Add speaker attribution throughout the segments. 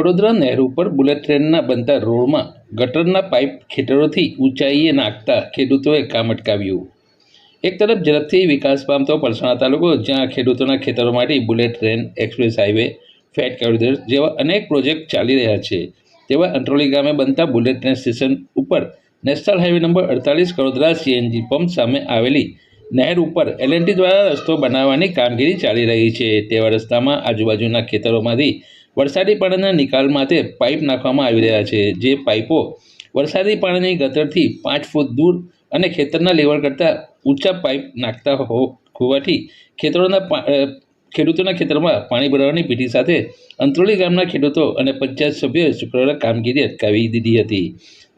Speaker 1: ખડોદરા નહેર ઉપર બુલેટ ટ્રેનના બનતા રોડમાં ગટરના પાઇપ ખેતરોથી ઊંચાઈએ નાખતા ખેડૂતોએ કામ અટકાવ્યું. એક તરફ ઝડપથી વિકાસ પામતો પલસાણા તાલુકો, જ્યાં ખેડૂતોના ખેતરો માટે bullet train, express highway freight corridor જેવા અનેક પ્રોજેક્ટ ચાલી રહ્યા છે. તેવા અંત્રોલી ગામે બનતા બુલેટ ટ્રેન સ્ટેશન ઉપર નેશનલ હાઈવે નંબર અડતાલીસ કડોદરા સીએનજી પંપ સામે આવેલી નહેર ઉપર એલએનટી દ્વારા રસ્તો બનાવવાની કામગીરી ચાલી રહી છે. તેવા રસ્તામાં આજુબાજુના ખેતરોમાંથી વરસાદી પાણીના નિકાલ માટે પાઇપ નાખવામાં આવી રહ્યા છે. જે પાઇપો વરસાદી પાણીની ગટરથી પાંચ ફૂટ દૂર અને ખેતરના લેવલ કરતાં ઊંચા પાઇપ નાખતા હો, હોવાથી ખેતરોના ખેડૂતોના ખેતરમાં પાણી ભરાવાની ભીતિ સાથે અંત્રોલી ગામના ખેડૂતો અને પંચાયત સભ્યોએ શુક્રવારે કામગીરી અટકાવી દીધી હતી.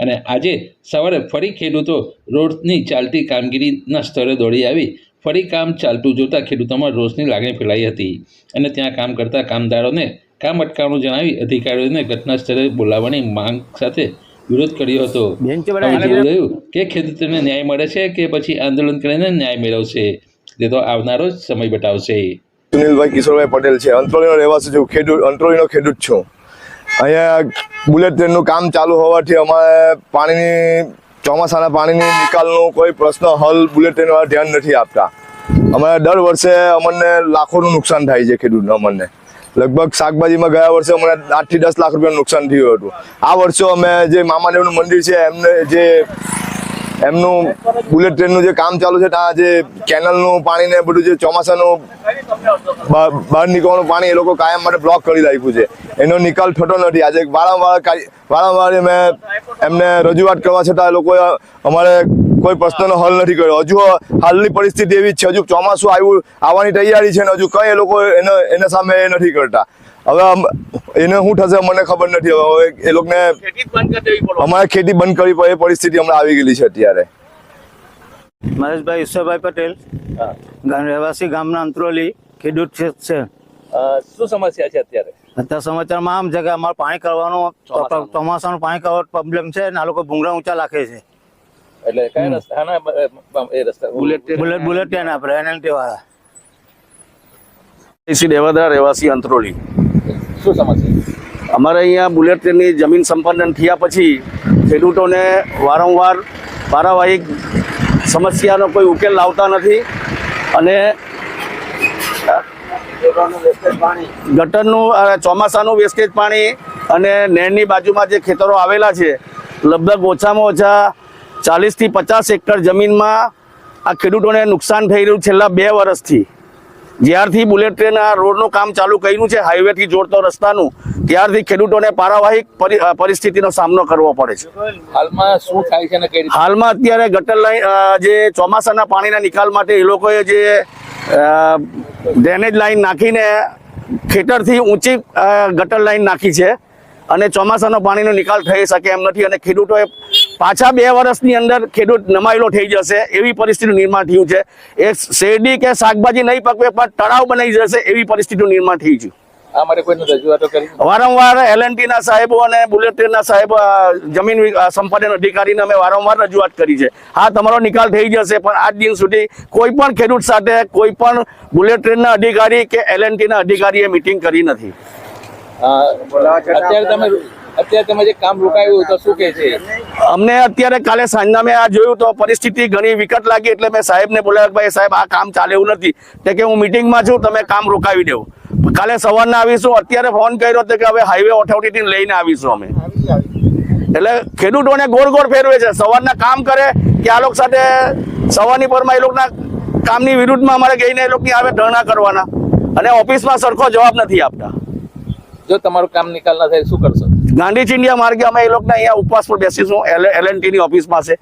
Speaker 1: અને આજે સવારે ફરી ખેડૂતો રોડની ચાલતી કામગીરીના સ્થળે દોડી આવી ફરી કામ ચાલતું જોતાં ખેડૂતોમાં રોષની લાગણી ફેલાઈ હતી અને ત્યાં કામ કરતા કામદારોને કામ અટકાવવાનું જણાવી અધિકારીઓને ઘટના સ્થળે બોલાવવાની માંગ સાથે વિરોધ કર્યો હતો. રહ્યું કે ખેડૂતોને ન્યાય મળે છે કે પછી આંદોલન કરીને ન્યાય મેળવશે તે તો આવનારો જ સમય બતાવશે.
Speaker 2: સુનિલભાઈ કિશોરભાઈ પટેલ છે. અંત્રોલીનો રહેવાસી છું. ખેડૂત અંત્રોલીનો ખેડૂત છું. અહીંયા બુલેટ ટ્રેનનું કામ ચાલુ હોવાથી અમારે પાણીની ચોમાસાના પાણીની નિકાલનું કોઈ પ્રશ્ન હલ બુલેટ ટ્રેનવાળા ધ્યાન નથી આપતા. અમારે દર વર્ષે અમને લાખોનું નુકસાન થાય છે ખેડૂતને અમને લગભગ શાકભાજીમાં ગયા વર્ષે અમને આઠથી દસ લાખ રૂપિયાનું નુકસાન થયું હતું. આ વર્ષે અમે જે મામાદેવનું મંદિર છે, એમને જે એમનું બુલેટ ટ્રેનનું જે કામ ચાલુ છે ત્યાં જે કેનલનું પાણી ને બધું જે ચોમાસાનું બહાર નીકળવાનું પાણી એ લોકો કાયમ માટે બ્લોક કરી રાખ્યું છે. એનો નિકાલ થતો નથી. આજે વારંવાર વારંવાર મેં એમને રજૂઆત કરવા છતાં એ લોકોએ અમારે કોઈ પ્રશ્નનો હલ નથી કર્યો. હજુ હાલની પરિસ્થિતિ એવી જ છે. હજુ ચોમાસું આવ્યું, આવવાની તૈયારી છે ને હજુ કંઈ એ લોકો એને, એના સામે એ નથી કરતા. હવે એને શું થશે મને ખબર નથી. હવે હવે એ લોકોને અમારે ખેતી બંધ કરવી પડે એ પરિસ્થિતિ હમણાં આવી ગયેલી છે અત્યારે.
Speaker 3: મહેશભાઈ ઈશ્વરભાઈ પટેલ રહેવાસી ગામના અંતરોલી ખેડૂત છે.
Speaker 4: શું સમસ્યા છે અત્યારે?
Speaker 3: અત્યારે સમાચારમાં આમ છે કે અમારે પાણી કરવાનું
Speaker 4: ચોમાસાનું.
Speaker 3: પાણી કરવાનું પ્રોબ્લેમ છે ને આ લોકો ભૂંગળા ઊંચા રાખે છે.
Speaker 4: એટલે કયા રસ્તા એ રસ્તા બુલેટ
Speaker 3: બુલેટ બુલેટ ટ્રેન આપણે એનએલટી વાળા.
Speaker 5: એસી દેવાદરા રહેવાસી અંતરોલી.
Speaker 4: શું સમસ્યા
Speaker 5: અમારે અહીંયા બુલેટ ટ્રેનની જમીન સંપાદન થયા પછી ખેડૂતોને વારંવાર પારાવાહિક સમસ્યાનો કોઈ ઉકેલ લાવતા નથી અને ગટરનું ચોમાસાનું વેસ્ટેજ પાણી અને નહેરની બાજુમાં જે ખેતરો આવેલા છે, લગભગ ઓછામાં ઓછા ચાલીસથી પચાસ હેક્ટર જમીનમાં આ ખેડૂતોને નુકસાન થઈ રહ્યું છેલ્લા બે વર્ષથી. જ્યારથી બુલેટ ટ્રેન આ રોડનું કામ ચાલુ કર્યું છે હાઈવેથી જોડતો રસ્તાનું ત્યારથી ખેડૂતોને પારાવાહિક પરિસ્થિતિનો સામનો કરવો પડે છે.
Speaker 4: હાલમાં શું થાય છે
Speaker 5: હાલમાં અત્યારે ગટર લાઈન જે ચોમાસાના પાણીના નિકાલ માટે એ લોકોએ જે ડ્રેનેજ લાઈન નાખીને ખેતરથી ઊંચી ગટર લાઈન નાખી છે અને ચોમાસાનો પાણીનો નિકાલ થઈ શકે એમ નથી અને ખેડૂતોએ પાછા બે વર્ષની અંદર ખેડૂત નમાયેલો થઈ જશે એવી પરિસ્થિતિનું નિર્માણ થયું છે. એ શેરડી કે શાકભાજી નહીં પકવે પણ તળાવ બનાવી જશે એવી પરિસ્થિતિનું નિર્માણ થઈ ગયું વારંવાર એલએનટી ના સાહેબો અને બુલેટ ટ્રેન ના સાહેબ જમીન સંપાદન અધિકારીને અમે વારંવાર રજૂઆત કરી છે. હા તમારો નિકાલ થઈ જશે પણ આજ દિન સુધી કોઈ પણ ખેડૂત સાથે કોઈ પણ બુલેટ ટ્રેનના અધિકારી કે એલએનટી ના અધિકારીએ મિટિંગ કરી નથી.
Speaker 4: અત્યારે તમે અત્યારે તમે જે કામ રોકાયું તો શું કે છે?
Speaker 5: અમને અત્યારે કાલે સાંજના મેં આ જોયું તો પરિસ્થિતિ ઘણી વિકટ લાગી એટલે મેં સાહેબને બોલાવ્યા ભાઈ સાહેબ આ કામ ચાલે એવું નથી. તે કે હું મિટિંગમાં છું તમે કામ રોકાવી દેવું કાલે સવારના આવીશું અત્યારે ફોન કર્યો હતો કે હવે હાઈવે ઓથોરિટીને લઈને આવીશું અમે. એટલે ખેડૂતોને ગોળ ગોળ ફેરવે છે. સવારના કામ કરે કે આ લોકો સાથે સવારની પરમાં એ લોકોના કામની વિરુદ્ધમાં અમારે ગઈને એ લોકોની આવે ધરણા કરવાના. અને ઓફિસમાં સરખો જવાબ નથી આપતા.
Speaker 4: જો તમારું કામ નિકાલ ના થાય શું કરશો?
Speaker 5: ગાંધી ચિંડિયા માર્ગે અમે એ લોકોને અહીંયા ઉપવાસ પર બેસીશું. એલની ઓફિસ પાસે